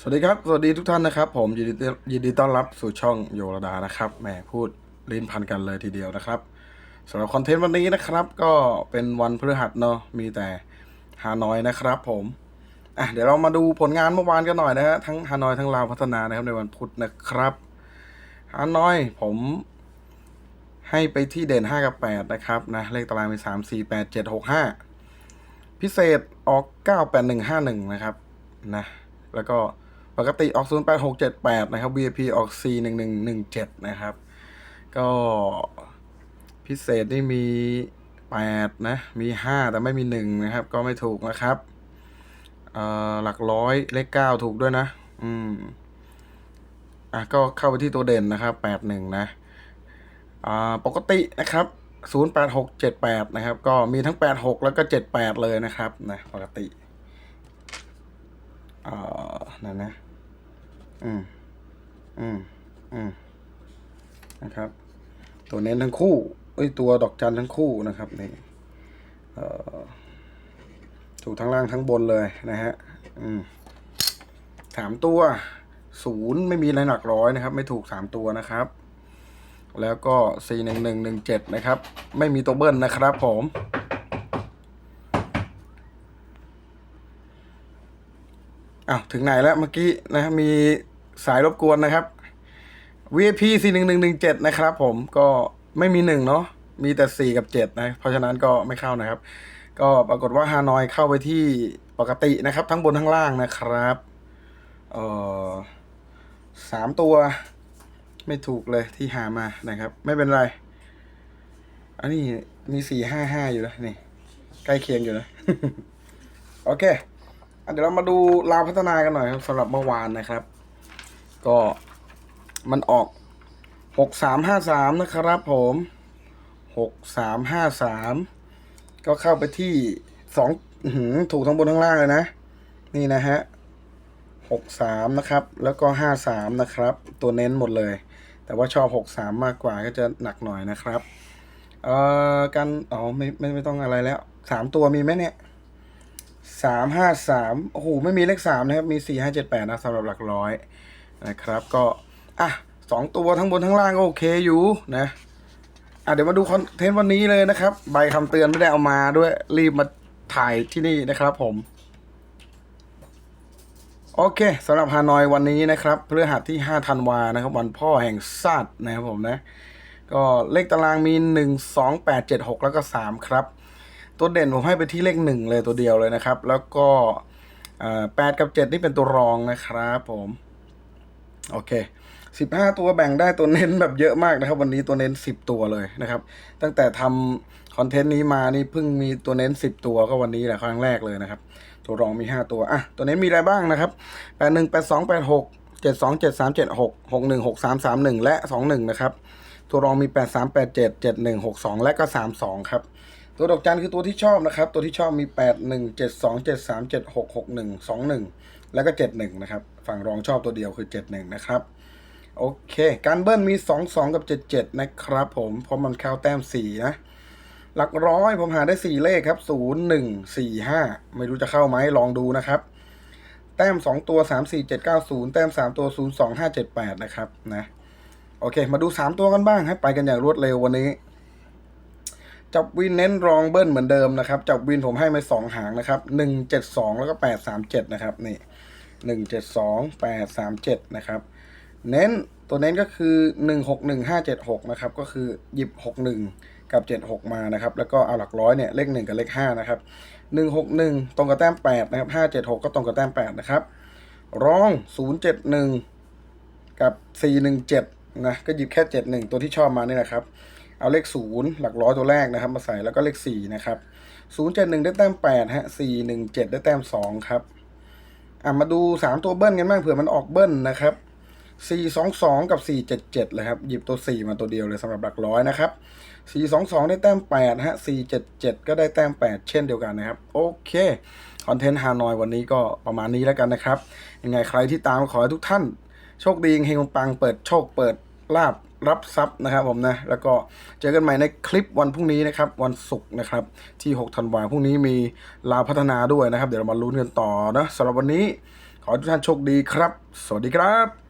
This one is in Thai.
สวัสดีครับ สวัสดีทุกท่านนะครับ ผมยินดียินดีต้อนรับสู่ช่องโยรดานะครับแหมพูดลิ้นพันกันเลยทีเดียวนะครับสำหรับคอนเทนต์วันนี้นะครับ ก็เป็นวันพฤหัสเนาะมีแต่ฮานอยนะครับ ผมอะเดี๋ยวเรามาดูผลงานเมื่อวานกันหน่อยนะฮะทั้งฮานอยทั้งลาวพัฒนานะครับในวันพุธนะครับฮานอยผมให้ไปที่เด่น 5 กับ 8 นะครับนะเลขตารางมี3 4 8 7 6 5 พิเศษออก 98151 นะครับนะแล้วก็ ปกติออก 08678 นะครับ VIP ออก 41117 นะครับ ก็พิเศษนี่มี 8 นะ มี 5 แต่ไม่มี 1 นะครับ ก็ไม่ถูกนะครับหลักร้อยเลข9ถูกด้วยนะ อืม อะก็เข้าไปที่ตัวเด่นนะครับ81นะ อ่า ปกตินะครับ08678นะครับ ก็มีทั้ง86แล้วก็78เลยนะครับ นะ ปกติ อ่านั่นนะ อืมอืมอืมนะครับ ตัวเน้นทั้งคู่เอ้ยตัวดอกจันทั้งคู่นะครับนี่เอ่อถูกทั้งล่างทั้งบนเลยนะฮะอืมสามตัวศูนย์ไม่มีอะไรหนักร้อยนะครับ ไม่ถูกสามตัวนะครับ แล้วก็สี่หนึ่งหนึ่งหนึ่งเจ็ดนะครับ ไม่มีตัวเบิ้ลนะครับผมอ้าวถึงไหนแล้วเมื่อกี้นะมี สายรบกวนนะครับ VIP 41117 นะครับ ผมก็ไม่มีหนึ่งเนาะมีแต่ 4 กับ 7 นะ เพราะฉะนั้นก็ไม่เข้านะครับ ก็ปรากฏว่าฮานอยเข้าไปที่ปกตินะครับ ทั้งบนทั้งล่างนะครับเอ่อสามตัว ไม่ถูกเลยที่หามานะครับ ไม่เป็นไร อันนี้มีสี่ห้าห้าอยู่แล้วนี่ ใกล้เคียงอยู่นะ โอเคเดี๋ยวเรามาดูลาวพัฒนากันหน่อยครับสำหรับเมื่อวานนะครับ ก็มันออกหกสามห้าสามนะครับผมหกสามห้าสามก็เข้าไปที่สองอื้อหืถูกทั้งบนทั้งล่างเลยนะ นี่นะฮะหกสามนะครับ แล้วก็ห้าสามนะครับ ตัวเน้นหมดเลย แต่ว่าชอบหกสามมากกว่าก็จะหนักหน่อยนะครับเอ่อกันอ๋อไม่ไม่ไม่ต้องอะไรแล้วสามตัวมีไหมเนี่ยสามห้าสามโอ้โหไม่มีเลขสามนะครับ มีสี่ห้าเจ็ดแปดนะสำหรับหลักร้อย นะครับ ก็อะสองตัวทั้งบนทั้งล่างก็โอเคอยู่นะอะเดี๋ยวมาดูคอนเทนต์วันนี้เลยนะครับ ใบคำเตือนไม่ได้เอามาด้วยรีบมาถ่ายที่นี่นะครับผมโอเคสำหรับฮานอยวันนี้นะครับพฤหัสที่5ธันวานะครับ วันพ่อแห่งชาตินะครับผมนะ ก็เลขตารางมี 1 2 8 7 6 แล้วก็ 3 ครับ ตัวเด่นผมให้ไปที่เลข 1 เลยตัวเดียวเลยนะครับ แล้วก็แปดกับ 7 นี่เป็นตัวรองนะครับผม โอเคสิบห้าตัวแบ่งได้ตัวเน้นแบบเยอะมากนะครับ วันนี้ตัวเน้นสิบตัวเลยนะครับ ตั้งแต่ทำคอนเทนต์นี้มานี่เพิ่งมีตัวเน้นสิบตัวก็วันนี้แหละครั้งแรกเลยนะครับ ตัวรองมีห้าตัวอะตัวเน้นมีอะไรบ้างนะครับแปดหนึ่งแปดสองแปดหกเจ็ดสองเจ็ดสามเจ็ดหกหกหนึ่งหกสามสามหนึ่งและสองหนึ่งนะครับ ตัวรองมีแปดสามแปดเจ็ดเจ็ดหนึ่งหกสองและก็สามสองครับตัวดอกจันคือตัวที่ชอบนะครับ ตัวที่ชอบมีแปดหนึ่งเจ็ดสองเจ็ดสามเจ็ดหกหกหนึ่งสองหนึ่งและก็เจ็ดหนึ่งนะครับ ฝั่งรองชอบตัวเดียวคือ 71 นะครับ โอเค การเบิ้ลมี 2 2 กับ 77 นะครับผมเพราะมันเข้าแต้ม 4 นะ หลักร้อยผมหาได้ 4 เลขครับ 0 1 4 5 ไม่รู้จะเข้าไหมลองดูนะครับ แต้ม 2 ตัว 3 4 7 9 0 แต้ม 3 ตัว 0 2 5 7 8 นะครับนะโอเค มาดู 3 ตัวกันบ้างให้ไปกันอย่างรวดเร็ววันนี้จับวินเน้นรองเบิ้ลเหมือนเดิมนะครับ จับวินผมให้มาสองหางนะครับหนึ่งเจ็ดสองแล้วก็แปดสามเจ็ดนะครับนี่ หนึ่งเจ็ดสองแปดสามเจ็ดนะครับ เน้นตัวเน้นก็คือหนึ่งหกหนึ่งห้าเจ็ดหกนะครับ ก็คือหยิบหกหนึ่งกับเจ็ดหกมานะครับ แล้วก็เอาหลักร้อยเนี่ยเลขหนึ่งกับเลขห้านะครับหนึ่งหกหนึ่งตรงกับแต้มแปดนะครับห้าเจ็ดหกก็ตรงกับแต้มแปดนะครับ รองศูนย์เจ็ดหนึ่งกับสี่หนึ่งเจ็ดนะ ก็หยิบแค่เจ็ดหนึ่งตัวที่ชอบมานี่แหละครับเอาเลขศูนย์หลักร้อยตัวแรกนะครับ มาใส่แล้วก็เลขสี่นะครับศูนย์เจ็ดหนึ่งได้แต้มแปดฮะสี่หนึ่งเจ็ดได้แต้มสองครับ อะมาดูสามตัวเบิ้ลกันบ้างเผื่อมันออกเบิ้ลนะครับสี่สองสองกับสี่เจ็ดเจ็ดเลยครับ หยิบตัวสี่มาตัวเดียวเลยสำหรับหลักร้อยนะครับสี่สองสองได้แต้มแปดฮะสี่เจ็ดเจ็ดก็ได้แต้มแปดเช่นเดียวกันนะครับ โอเค คอนเทนต์ฮานอยวันนี้ก็ประมาณนี้แล้วกันนะครับ ยังไงใครที่ตามขอให้ทุกท่าน โชคดีเฮงปังเปิดโชคเปิดลาบ รับทรัพย์นะครับผมนะ แล้วก็เจอกันใหม่ในคลิปวันพรุ่งนี้นะครับ วันศุกร์นะครับที่ 6 ธันวาพรุ่งนี้มีลาวพัฒนาด้วยนะครับ เดี๋ยวเรามาลุ้นกันต่อนะสำหรับวันนี้ขอทุกท่านโชคดีครับ สวัสดีครับ